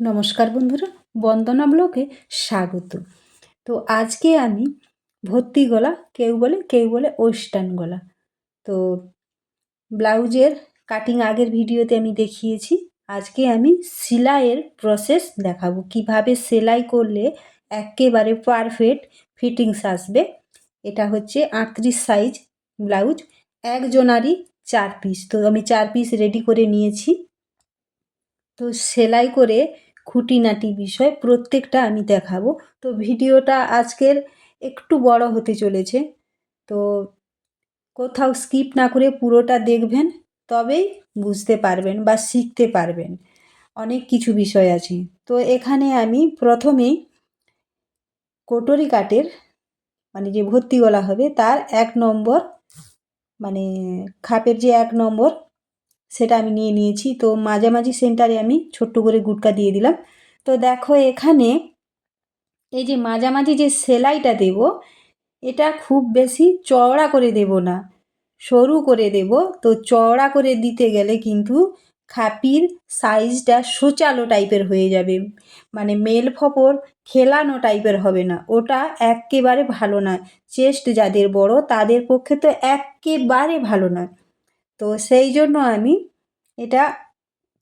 নমস্কার বন্ধুরা, বন্দনা ব্লকে স্বাগত। তো আজকে আমি ভর্তি গলা, কেউ বলে কেউ বলে ওয়েস্টার্ন গলা। তো ব্লাউজের কাটিং আগের ভিডিওতে আমি দেখিয়েছি, আজকে আমি সেলাইয়ের প্রসেস দেখাবো। কীভাবে সেলাই করলে একেবারে পারফেক্ট ফিটিংস আসবে, এটা হচ্ছে আটত্রিশ সাইজ ব্লাউজ, একজনারই চার পিস তো আমি চার পিস রেডি করে নিয়েছি। তো সেলাই করে খুঁটিনাটি বিষয় প্রত্যেকটা আমি দেখাবো। তো ভিডিওটা আজকের একটু বড় হতে চলেছে। তো কোথাও স্কিপ না করে পুরোটা দেখবেন, তবেই বুঝতে পারবেন বা শিখতে পারবেন। অনেক কিছু বিষয় আছে। তো এখানে আমি প্রথমেই কোটরি কাটের মানে যে ভর্তি গলা হবে, তার এক নম্বর মানে খাপের যে এক নম্বর সেটা আমি নিয়ে নিয়েছি। তো মাঝামাঝি সেন্টারে আমি ছোট্ট করে গুটকা দিয়ে দিলাম। তো দেখো এখানে এই যে মাঝামাঝি যে সেলাইটা দেব, এটা খুব বেশি চওড়া করে দেব না, সরু করে দেব। তো চওড়া করে দিতে গেলে কিন্তু খাপির সাইজটা সোচালো টাইপের হয়ে যাবে। মানে মেল ফপর খেলানো টাইপের হবে না। ওটা একেবারে ভালো নয়। চেস্ট যাদের বড়, তাদের পক্ষে তো একেবারে ভালো নয়। তো সেই জন্য আমি এটা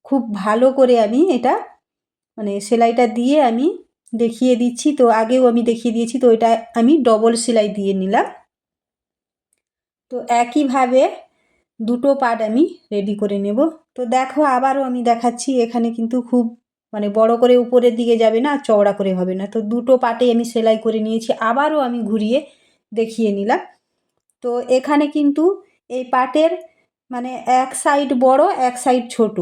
খুব ভালো করে আমি এটা মানে সেলাইটা দিয়ে আমি দেখিয়ে দিচ্ছি। তো আগেও আমি দেখিয়ে দিয়েছি, তো এটা আমি ডবল সেলাই দিয়ে নিলাম। তো একইভাবে দুটো পার্ট আমি রেডি করে নেব। তো দেখো আবারও আমি দেখাচ্ছি, এখানে কিন্তু খুব মানে বড় করে উপরের দিকে যাবে না চওড়া করে হবে না। তো দুটো পাটে আমি সেলাই করে নিয়েছি, আবারও আমি ঘুরিয়ে দেখিয়ে নিলাম। তো এখানে কিন্তু এই পাটের মানে এক সাইড বড়, এক সাইড ছোট।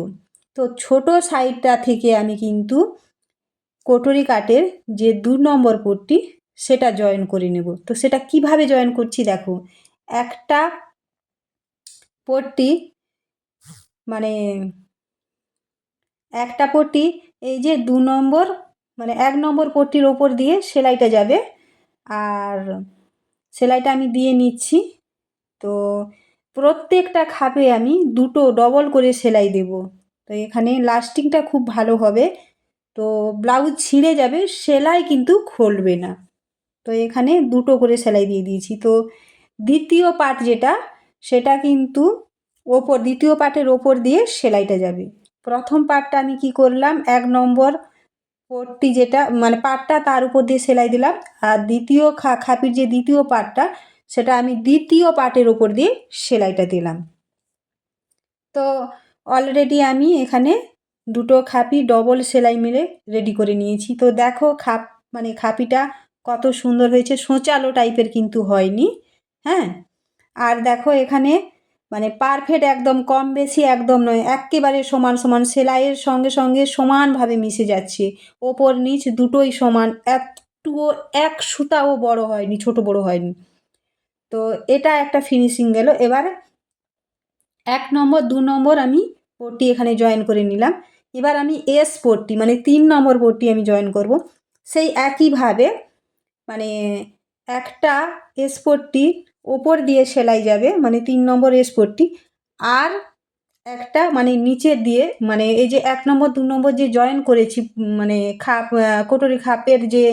তো ছোট সাইডটা থেকে আমি কিন্তু কোটরি কাটের যে দু নম্বর পট্টি, সেটা জয়েন করে নেব। তো সেটা কীভাবে জয়েন করছি দেখো, একটা পট্টি মানে একটা পট্টি এই যে দু নম্বর মানে এক নম্বর পট্টির ওপর দিয়ে সেলাইটা যাবে। আর সেলাইটা আমি দিয়ে নিচ্ছি। তো প্রত্যেকটা খাপে আমি দুটো ডবল করে সেলাই দেব। তো এখানে লাস্টিংটা খুব ভালো হবে। তো ব্লাউজ ছিঁড়ে যাবে, সেলাই কিন্তু খুলবে না। তো এখানে দুটো করে সেলাই দিয়ে দিয়েছি। তো দ্বিতীয় পার্ট যেটা, সেটা কিন্তু ওপর, দ্বিতীয় পার্টের ওপর দিয়ে সেলাইটা যাবে। প্রথম পার্টটা আমি কি করলাম, এক নম্বর পট্টি যেটা মানে পার্টটা তার উপর দিয়ে সেলাই দিলাম। আর দ্বিতীয় খা, খাপির যে দ্বিতীয় পার্টটা সেটা আমি দ্বিতীয় পার্টের ওপর দিয়ে সেলাইটা দিলাম। তো অলরেডি আমি এখানে দুটো খাপি ডবল সেলাই মেরে রেডি করে নিয়েছি। তো দেখো খাপ মানে খাপিটা কত সুন্দর হয়েছে, সোঁচালো টাইপের কিন্তু হয়নি হ্যাঁ? আর দেখো এখানে মানে পারফেক্ট একদম কম বেশি একদম নয়, একেবারে সমান সমান সেলাইয়ের সঙ্গে সঙ্গে সমানভাবে মিশে যাচ্ছে। ওপর নিচ দুটোই সমান একটুও এক সুতাও বড় হয়নি, ছোট বড় হয়নি। তো এটা একটা ফিনিশিং গেল। এবার এক নম্বর, দু নম্বর আমি পট্টি এখানে জয়েন করে নিলাম। এবার আমি এস পট্টি মানে তিন নম্বর পট্টি আমি জয়েন করব। সেই একইভাবে মানে একটা এস পট্টি ওপর দিয়ে সেলাই যাবে মানে তিন নম্বর এস পট্টি। আর একটা মানে নিচের দিয়ে মানে এই যে এক নম্বর, দু নম্বর যে জয়েন করেছি মানে খাপ কোটরি খাপের যে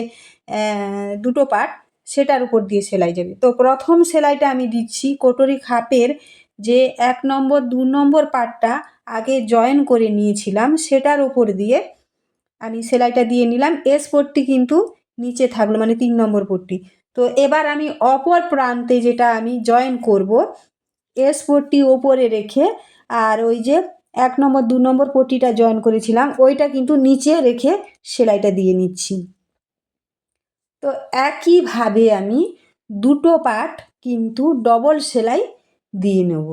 দুটো পার্ট সেটার উপর দিয়ে সেলাই যাবে। তো প্রথম সেলাইটা আমি দিচ্ছি কোটরি খাপের যে এক নম্বর, দু নম্বর পার্টটা আগে জয়েন করে নিয়েছিলাম, সেটার উপর দিয়ে আমি সেলাইটা দিয়ে নিলাম। এস পট্টি কিন্তু নিচে থাকল মানে তিন নম্বর পট্টি। তো এবার আমি অপর প্রান্তে যেটা আমি জয়েন করব, এস পট্টি ওপরে রেখে আর ওই যে এক নম্বর, দু নম্বর পট্টিটা জয়েন করেছিলাম, ওইটা কিন্তু নিচে রেখে সেলাইটা দিয়ে নিচ্ছি। তো একইভাবে আমি দুটো পার্ট কিন্তু ডবল সেলাই দিয়ে নেব।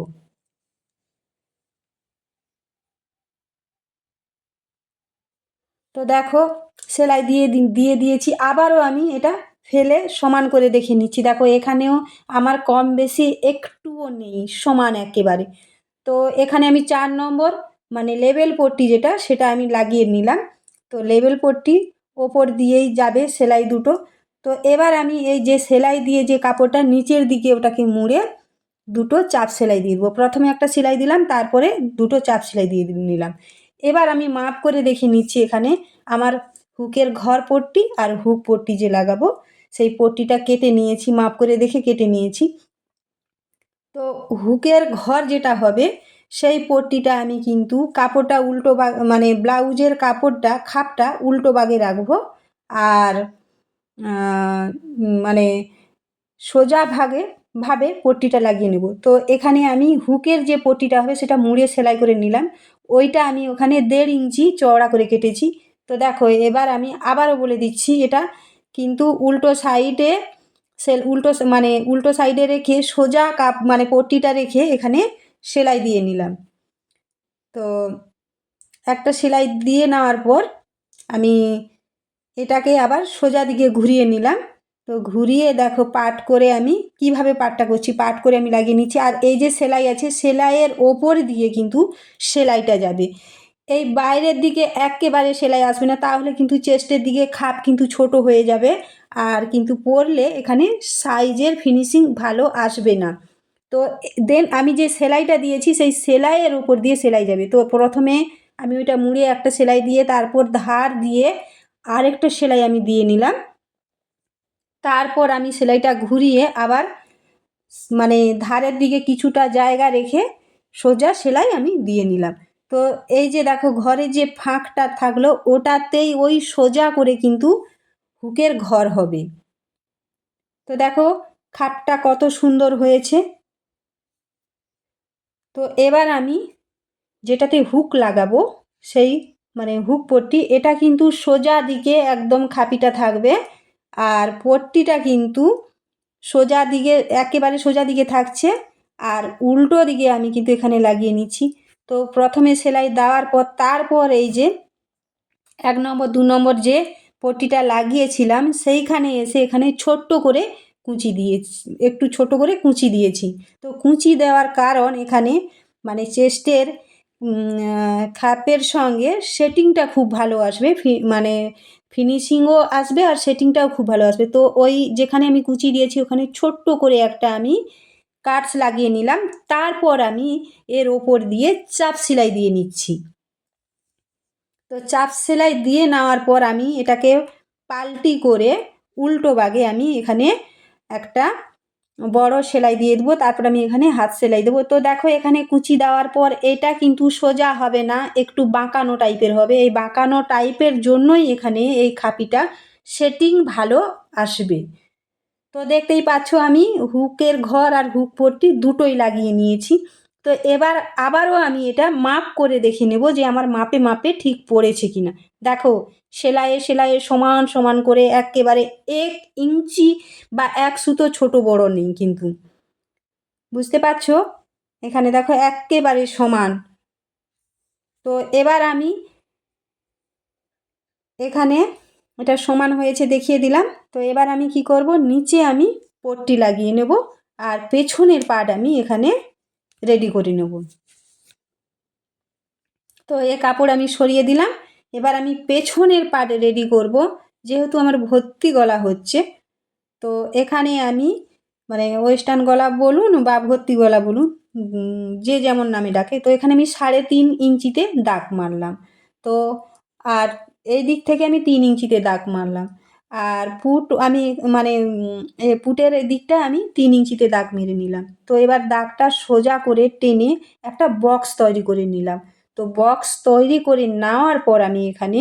তো দেখো, সেলাই দিয়ে দিয়ে দিয়েছি। আবারও আমি এটা ফেলে সমান করে দেখে নিচ্ছি। দেখো, এখানেও আমার কম বেশি একটুও নেই, সমান একেবারে। তো এখানে আমি চার নম্বর মানে লেবেল পট্টি যেটা, সেটা আমি লাগিয়ে নিলাম। তো লেবেল পট্টি ওপর দিয়েই যাবে সেলাই দুটো। তো এবার আমি এই যে সেলাই দিয়ে যে কাপড়টা নিচের দিকে ওটাকে মুড়ে দুটো চাপ সেলাই দিয়ে দেবো। প্রথমে একটা সেলাই দিলাম, তারপরে দুটো চাপ সেলাই দিয়ে নিলাম। এবার আমি মাপ করে দেখে নিচ্ছি এখানে আমার হুকের ঘর পট্টি আর হুক পট্টি যে লাগাবো, সেই পট্টিটা কেটে নিয়েছি, মাপ করে দেখে কেটে নিয়েছি। তো হুকের ঘর যেটা হবে, সেই পট্টিটা আমি কিন্তু কাপড়টা উল্টো বা মানে ব্লাউজের কাপড়টা, খাপটা উল্টো বাগে রাখব। আর মানে সোজা ভাগে, ভাবে পট্টিটা লাগিয়ে নেব। তো এখানে আমি হুকের যে পট্টিটা হবে, সেটা মুড়ে সেলাই করে নিলাম। ওইটা আমি ওখানে দেড় ইঞ্চি চওড়া করে কেটেছি। তো দেখো, এবার আমি আবারও বলে দিচ্ছি এটা। কিন্তু উল্টো সাইডে সেল, উল্টো মানে উল্টো সাইডে রেখে সোজা কাপ মানে পট্টিটা রেখে এখানে সেলাই দিয়ে নিলাম। তো একটা সেলাই দিয়ে নেওয়ার পর আমি এটাকে আবার সোজা দিকে ঘুরিয়ে নিলাম। তো ঘুরিয়ে দেখো পাট করে আমি কীভাবে পাটটা করছি, পাট করে আমি লাগিয়ে নিচ্ছি। আর এই যে সেলাই আছে, সেলাইয়ের ওপর দিয়ে কিন্তু সেলাইটা যাবে। এই বাইরের দিকে একেবারে সেলাই আসবে না, তাহলে কিন্তু চেস্টের দিকে খাপ কিন্তু ছোট হয়ে যাবে। আর কিন্তু পরলে এখানে সাইজের ফিনিশিং ভালো আসবে না। তো দেন আমি যে সেলাইটা দিয়েছি, সেই সেলাইয়ের ওপর দিয়ে সেলাই যাবে। তো প্রথমে আমি ওইটা মুড়ে একটা সেলাই দিয়ে, তারপর ধার দিয়ে আরেকটা সেলাই আমি দিয়ে নিলাম। তারপর আমি সেলাইটা ঘুরিয়ে আবার মানে ধারের দিকে কিছুটা জায়গা রেখে সোজা সেলাই আমি দিয়ে নিলাম। তো এই যে দেখো ঘরে যে ফাঁকটা থাকল, ওটাতেই ওই সোজা করে কিন্তু হুকের ঘর হবে। তো দেখো খাপটা কত সুন্দর হয়েছে। তো এবার আমি যেটাতে হুক লাগাবো, সেই মানে হুক পট্টি, এটা কিন্তু সোজা দিকে একদম খাপিটা থাকবে। আর পট্টিটা কিন্তু সোজা দিকে, একেবারে সোজা দিকে থাকছে। আর উল্টো দিকে আমি কিন্তু এখানে লাগিয়ে নিচ্ছি। তো প্রথমে সেলাই দেওয়ার পর, তারপর এই যে এক নম্বর, দু নম্বর যে পট্টিটা লাগিয়েছিলাম, সেইখানে এসে এখানে ছোট্ট করে কুঁচি দিয়েছি, একটু ছোট করে কুঁচি দিয়েছি। তো কুঁচি দেওয়ার কারণ এখানে মানে চেস্টের খাপের সঙ্গে সেটিংটা খুব ভালো আসবে। মানে ফিনিশিংও আসবে আর সেটিংটাও খুব ভালো আসবে। তো ওই যেখানে আমি কুচি দিয়েছি ওখানে ছোট্ট করে একটা আমি কাটস লাগিয়ে নিলাম। তারপর আমি এর ওপর দিয়ে চাপ সেলাই দিয়ে নিচ্ছি। তো চাপ সেলাই দিয়ে নেওয়ার পর আমি এটাকে পাল্টি করে উল্টো বাগে আমি এখানে একটা বড় সেলাই দিয়ে দেবো, তারপর আমি এখানে হাত সেলাই দেবো। তো দেখো এখানে কুচি দেওয়ার পর এটা কিন্তু সোজা হবে না, একটু বাঁকানো টাইপের হবে। এই বাঁকানো টাইপের জন্যই এখানে এই খাপিটা সেটিং ভালো আসবে। তো দেখতেই পাচ্ছ আমি হুকের ঘর আর হুক পট্টি দুটোই লাগিয়ে নিয়েছি। তো এবার আবারও আমি এটা মাপ করে দেখে নেব যে আমার মাপে মাপে ঠিক পড়েছে কি না দেখো, সেলাইয়ে সেলাইয়ে সমান সমান করে একেবারে এক ইঞ্চি বা এক সুতো ছোট বড় নেই কিন্তু। বুঝতে পারছ? এখানে দেখো একেবারে সমান। তো এবার আমি এখানে এটা সমান হয়েছে দেখিয়ে দিলাম। তো এবার আমি কি করব? নিচে আমি পট্টি লাগিয়ে নেব। আর পেছনের পাট আমি এখানে রেডি করে নেব। তো এ কাপড় আমি সরিয়ে দিলাম। এবার আমি পেছনের পাট রেডি করব। যেহেতু আমার ভর্তি গলা হচ্ছে, তো এখানে আমি মানে ওয়েস্টার্ন গলা বলুন বা ভর্তি গলা বলুন যে যেমন নামে ডাকে, তো এখানে আমি সাড়ে তিন ইঞ্চিতে দাগ মারলাম। তো আর এই দিক থেকে আমি তিন ইঞ্চিতে দাগ মারলাম। আর পুট আমি মানে পুটের দিকটা আমি তিন ইঞ্চিতে দাগ মেরে নিলাম। তো এবার দাগটা সোজা করে টেনে একটা বক্স তৈরি করে নিলাম। তো বক্স তৈরি করে নেওয়ার পর আমি এখানে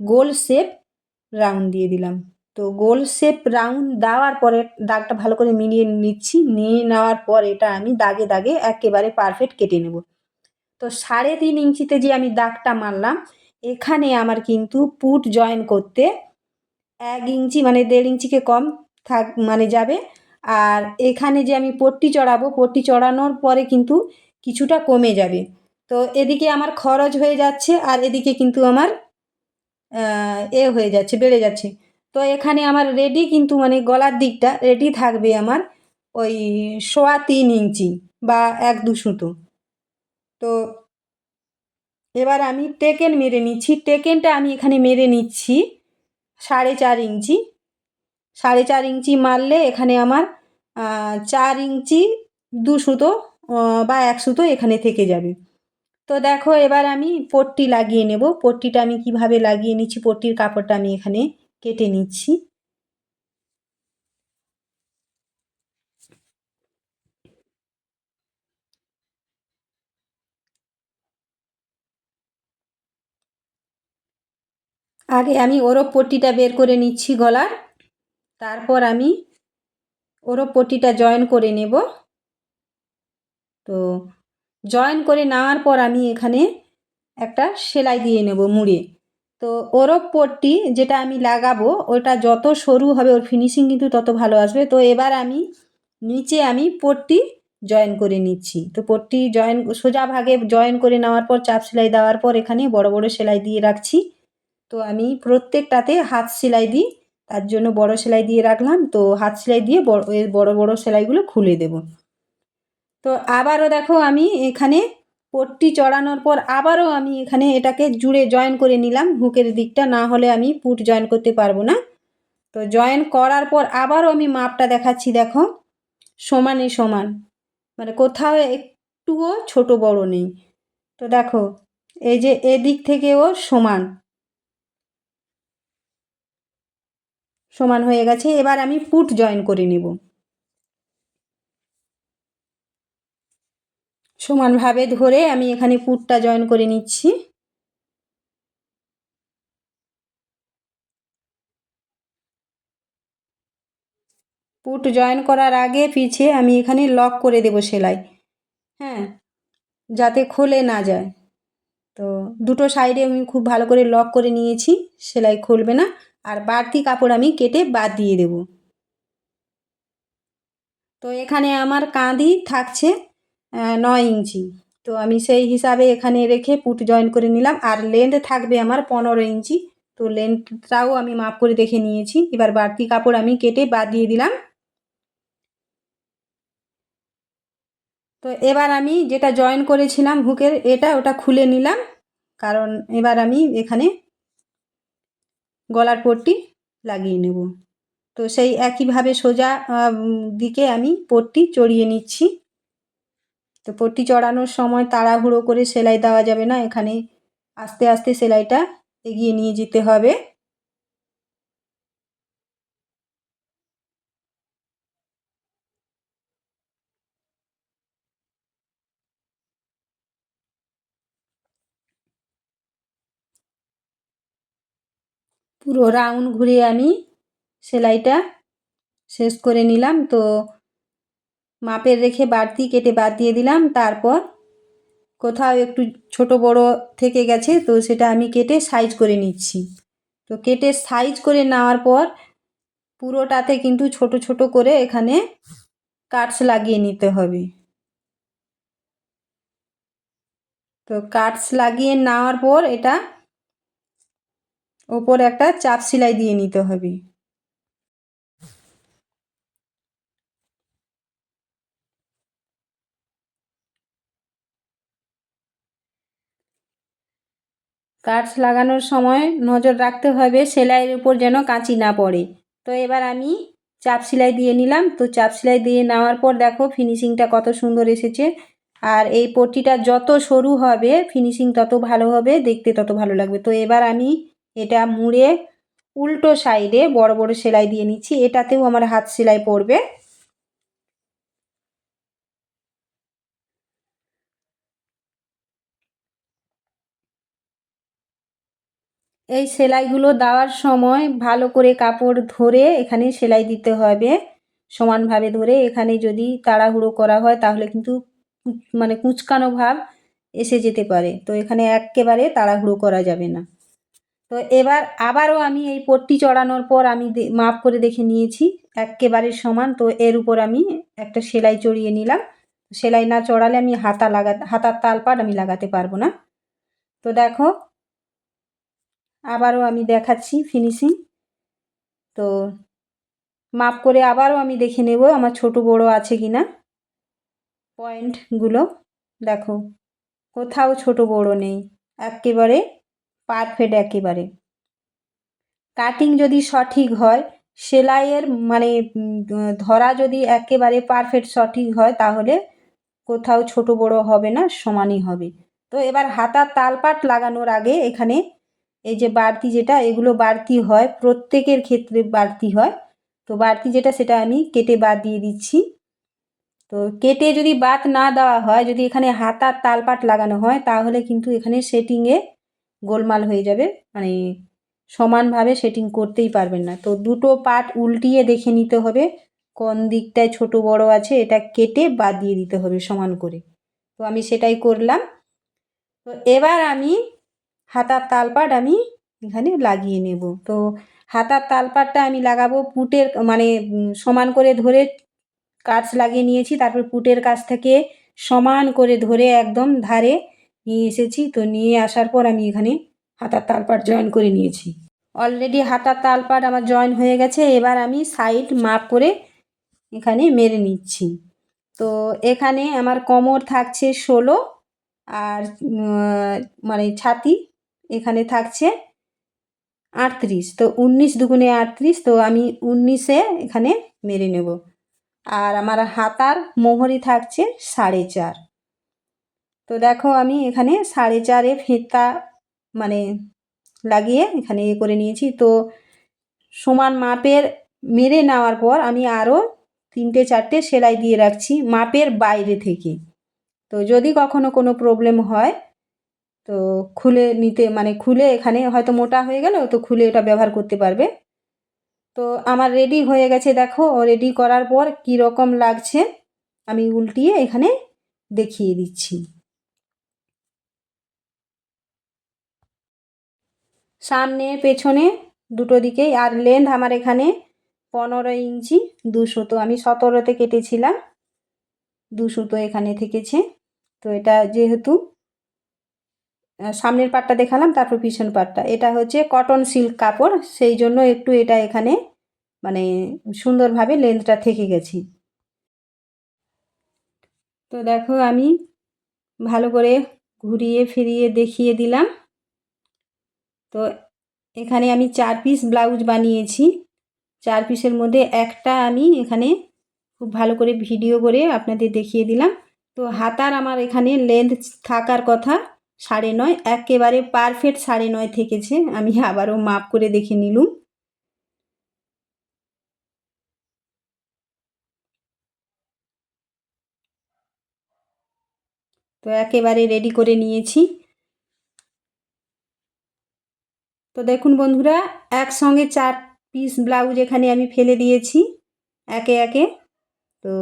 গোল শেপ রাউন্ড দিয়ে দিলাম। তো গোল শেপ রাউন্ড দেওয়ার পরে দাগটা ভালো করে মিলিয়ে নিচ্ছি। নিয়ে নেওয়ার পর এটা আমি দাগে দাগে একেবারে পারফেক্ট কেটে নেব। তো সাড়ে তিন ইঞ্চিতে যে আমি দাগটা মারলাম, এখানে আমার কিন্তু পুট জয়েন করতে এক ইঞ্চি মানে দেড় ইঞ্চিকে কম থাক মানে যাবে। আর এখানে যে আমি পট্টি চড়াবো, পট্টি চড়ানোর পরে কিন্তু কিছুটা কমে যাবে। তো এদিকে আমার খরচ হয়ে যাচ্ছে আর এদিকে কিন্তু আমার এ হয়ে যাচ্ছে, বেড়ে যাচ্ছে। তো এখানে আমার রেডি কিন্তু মানে গলার দিকটা রেডি থাকবে আমার ওই সোয়া তিন ইঞ্চি বা এক দু সুতো। তো এবার আমি টেকেন মেরে নিচ্ছি। টেকেনটা আমি এখানে মেরে নিচ্ছি। সাড়ে চার ইঞ্চি। সাড়ে চার ইঞ্চি মারলে এখানে আমার চার ইঞ্চি দু সুতো বা এক সুতো এখানে থেকে যাবে। তো দেখো এবার আমি পট্টি লাগিয়ে নেব। পট্টিটা আমি কীভাবে লাগিয়ে নিচ্ছি? পট্টির কাপড়টা আমি এখানে কেটে নিচ্ছি। আগে আমি ওরপ পট্টিটা বের করে নিচ্ছি গলার। তারপর আমি ওরপ পট্টিটা জয়েন করে নেব। তো জয়েন করে নেওয়ার পর আমি এখানে একটা সেলাই দিয়ে নেব মুড়ে। তো ওরপ পট্টি যেটা আমি লাগাবো, ওটা যত সরু হবে, ওর ফিনিশিং কিন্তু তত ভালো আসবে। তো এবার আমি নিচে আমি পট্টি জয়েন করে নিচ্ছি। তো পট্টি জয়েন, সোজা ভাগে জয়েন করে নেওয়ার পর, চাপ সেলাই দেওয়ার পর এখানে বড় বড় সেলাই দিয়ে রাখছি। তো আমি প্রত্যেকটাতে হাত সেলাই দিই, তার জন্য বড় সেলাই দিয়ে রাখলাম, তো হাত সেলাই দিয়ে বড় বড় বড় সেলাইগুলো খুলে দেব। তো আবারও দেখো আমি এখানে পট্টি চড়ানোর পর আবারও আমি এখানে এটাকে জুড়ে জয়েন করে নিলাম, হুকের দিকটা, না হলে আমি পুট জয়েন করতে পারব না। তো জয়েন করার পর আবারও আমি মাপটা দেখাচ্ছি, দেখো। সমানে সমান মানে কোথাও একটুও ছোট বড় নেই। তো দেখো, এই যে এদিক থেকেও সমান সমান হয়ে গেছে, এবার আমি পুট জয়েন করে নেব। সমানভাবে ধরে আমি এখানে পুটটা জয়েন করে নিচ্ছি। পুট জয়েন করার আগে পিছে আমি এখানে লক করে দেব সেলাই। হ্যাঁ যাতে খোলে না যায়। তো দুটো সাইডে আমি খুব ভালো করে লক করে নিয়েছি, সেলাই খুলবে না। আর বাড়তি কাপড় আমি কেটে বাদ দিয়ে দেব। তো এখানে আমার কাঁদি থাকছে নয় ইঞ্চি। তো আমি সেই হিসাবে এখানে রেখে পুট জয়েন করে নিলাম। আর লেন্থ থাকবে আমার পনেরো ইঞ্চি। তো লেন্থটাও আমি মাপ করে দেখে নিয়েছি। এবার বাড়তি কাপড় আমি কেটে বাদ দিয়ে দিলাম। তো এবার আমি যেটা জয়েন করেছিলাম হুকের, এটা ওটা খুলে নিলাম। কারণ এবার আমি এখানে গলার পট্টি লাগিয়ে নেব। তো সেই একইভাবে সোজা দিকে আমি পট্টি চড়িয়ে নিচ্ছি। তো পট্টি চড়ানোর সময় তাড়াহুড়ো করে সেলাই দেওয়া যাবে না, এখানে আস্তে আস্তে সেলাইটা এগিয়ে নিয়ে যেতে হবে। পুরো রাউন্ড ঘুরিয়ে আমি সেলাইটা শেষ করে নিলাম। তো মাপের রেখে বাড়তি কেটে বাদ দিয়ে দিলাম। তারপর কোথাও একটু ছোট বড় থেকে গেছে, তো সেটা আমি কেটে সাইজ করে নিচ্ছি। তো কেটে সাইজ করে নেওয়ার পর পুরোটাতে কিন্তু ছোট ছোট করে এখানে কাটস লাগিয়ে নিতে হবে। তো কাটস লাগিয়ে নেওয়ার পর এটা ওপর একটা চাপ সেলাই দিয়ে নিতে হবে। কাটস লাগানোর সময় নজর রাখতে হবে সেলাইয়ের উপর যেন কাঁচি না পড়ে। তো এবার আমি চাপ সেলাই দিয়ে নিলাম। তো চাপ সেলাই দিয়ে নেওয়ার পর দেখো ফিনিশিংটা কত সুন্দর এসেছে। আর এই পট্টিটা যত সরু হবে ফিনিশিং তত ভালো হবে, দেখতে তত ভালো লাগবে। তো এবার আমি এটা মুড়ে উল্টো সাইডে বড় বড় সেলাই দিয়ে নিচ্ছি। এটাতেও আমার হাত সেলাই পড়বে। এই সেলাইগুলো দেওয়ার সময় ভালো করে কাপড় ধরে এখানে সেলাই দিতে হবে। সমানভাবে ধরে এখানে যদি তাড়াহুড়ো করা হয় তাহলে কিন্তু মানে কুঁচকানো ভাব এসে যেতে পারে। তো এখানে একেবারে তাড়াহুড়ো করা যাবে না। তো এবার আবারও আমি এই পট্টি চড়ানোর পর আমি মাপ করে দেখে নিয়েছি, একেবারে সমান। তো এর উপর আমি একটা সেলাই চড়িয়ে নিলাম। সেলাই না চড়ালে আমি হাতা লাগা, হাতার তালপাট আমি লাগাতে পারব না। তো দেখো, আবারও আমি দেখাচ্ছি ফিনিশিং তো মাপ করে আবারও আমি দেখে নেব আমার ছোট বড় আছে কি না। পয়েন্টগুলো দেখো, কোথাও ছোট বড় নেই। একেবারে পারফেক্ট একেবারে। কাটিং যদি সঠিক হয়, সেলাইয়ের মানে ধরা যদি একেবারে পারফেক্ট সঠিক হয়, তাহলে কোথাও ছোট বড় হবে না, সমানই হবে। তো এবার হাতার তালপাট লাগানোর আগে এখানে এই যে বাড়তি যেটা, এগুলো বাড়তি হয়, প্রত্যেকের ক্ষেত্রে বাড়তি হয়। তো বাড়তি যেটা, সেটা আমি কেটে বাদ দিয়ে দিচ্ছি। তো কেটে যদি বাদ না দেওয়া হয়, যদি এখানে হাতার তালপাট লাগানো হয়, তাহলে কিন্তু এখানে সেটিংয়ে গোলমাল হয়ে যাবে। মানে সমানভাবে সেটিং করতেই পারবেন না। তো দুটো পার্ট উল্টিয়ে দেখে নিতে হবে। কোন দিকটায় ছোট বড় আছে এটা কেটে বাদ দিয়ে দিতে হবে সমান করে। তো আমি সেটাই করলাম। তো এবার আমি হাতার তালপাট আমি এখানে লাগিয়ে নেব। তো হাতার তালপাটটা আমি লাগাবো পুটের মানে সমান করে ধরে কাজ লাগিয়ে নিয়েছি। তারপর পুটের কাছ থেকে সমান করে ধরে একদম ধারে নিয়ে এসেছি। তো নিয়ে আসার পর আমি এখানে হাতার তালপাট জয়েন করে নিয়েছি। অলরেডি হাতার তালপাট আমার জয়েন হয়ে গেছে। এবার আমি সাইড মাপ করে এখানে মেরে নিচ্ছি। তো এখানে আমার কোমর থাকছে ষোলো আর মানে ছাতি এখানে থাকছে আটত্রিশ। তো উনিশ দুগুণে আটত্রিশ, তো আমি উনিশে এখানে মেরে নেব। আর আমার হাতার মোহরি থাকছে সাড়ে চার। তো দেখো আমি এখানে সাড়ে চারে ফিতা মানে লাগিয়ে এখানে এ করে নিয়েছি। তো সমান মাপের মেরে নেওয়ার পর আমি আরও তিনটে চারটে সেলাই দিয়ে রাখছি মাপের বাইরে থেকে। তো যদি কখনো কোনো প্রবলেম হয়, তো খুলে নিতে মানে খুলে এখানে হয়তো মোটা হয়ে গেল, তো খুলে এটা ব্যবহার করতে পারবে। তো আমার রেডি হয়ে গেছে, দেখো রেডি করার পর কী রকম লাগছে, আমি উল্টিয়ে এখানে দেখিয়ে দিচ্ছি। সামনে, পেছনে, দুটো দিকেই। আর লেন্থ আমার এখানে পনেরো ইঞ্চি দুশো তো আমি সতেরোতে কেটেছিলাম দুশো তো এখানে থেকেছে। তো এটা যেহেতু সামনের পাটটা দেখালাম, তারপর পিছন পাটটা। এটা হচ্ছে কটন সিল্ক কাপড়, সেই জন্য একটু এটা এখানে মানে সুন্দরভাবে লেন্থটা থেকে গেছি। তো দেখো, আমি ভালো করে ঘুরিয়ে ফিরিয়ে দেখিয়ে দিলাম। তো এখানে আমি চার পিস ব্লাউজ বানিয়েছি। চার পিসের মধ্যে একটা আমি এখানে খুব ভালো করে ভিডিও করে আপনাদের দেখিয়ে দিলাম। তো হাতার আমার এখানে লেন্থ থাকার কথা সাড়ে নয়, একেবারে পারফেক্ট সাড়ে নয় থেকেছে। আমি আবারও মাপ করে দেখে নিলুম। তো একেবারে রেডি করে নিয়েছি। তো দেখুন বন্ধুরা, একসঙ্গে চার পিস ব্লাউজ এখানে আমি ফেলে দিয়েছি, একে একে। তো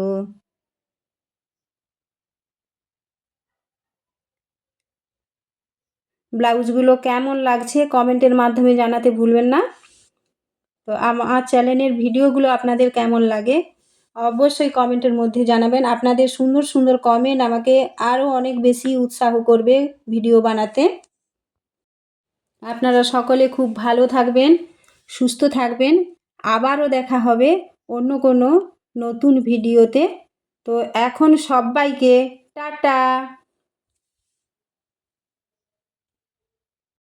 ব্লাউজগুলো কেমন লাগছে কমেন্টের মাধ্যমে জানাতে ভুলবেন না। তো আমার চ্যানেলের ভিডিওগুলো আপনাদের কেমন লাগে, অবশ্যই কমেন্টের মধ্যে জানাবেন। আপনাদের সুন্দর সুন্দর কমেন্ট আমাকে আরও অনেক বেশি উৎসাহ করবে ভিডিও বানাতে। আপনারা সকলে খুব ভালো থাকবেন, সুস্থ থাকবেন। আবারও দেখা হবে অন্য কোনো নতুন ভিডিওতে। তো এখন সবাইকে টাটা।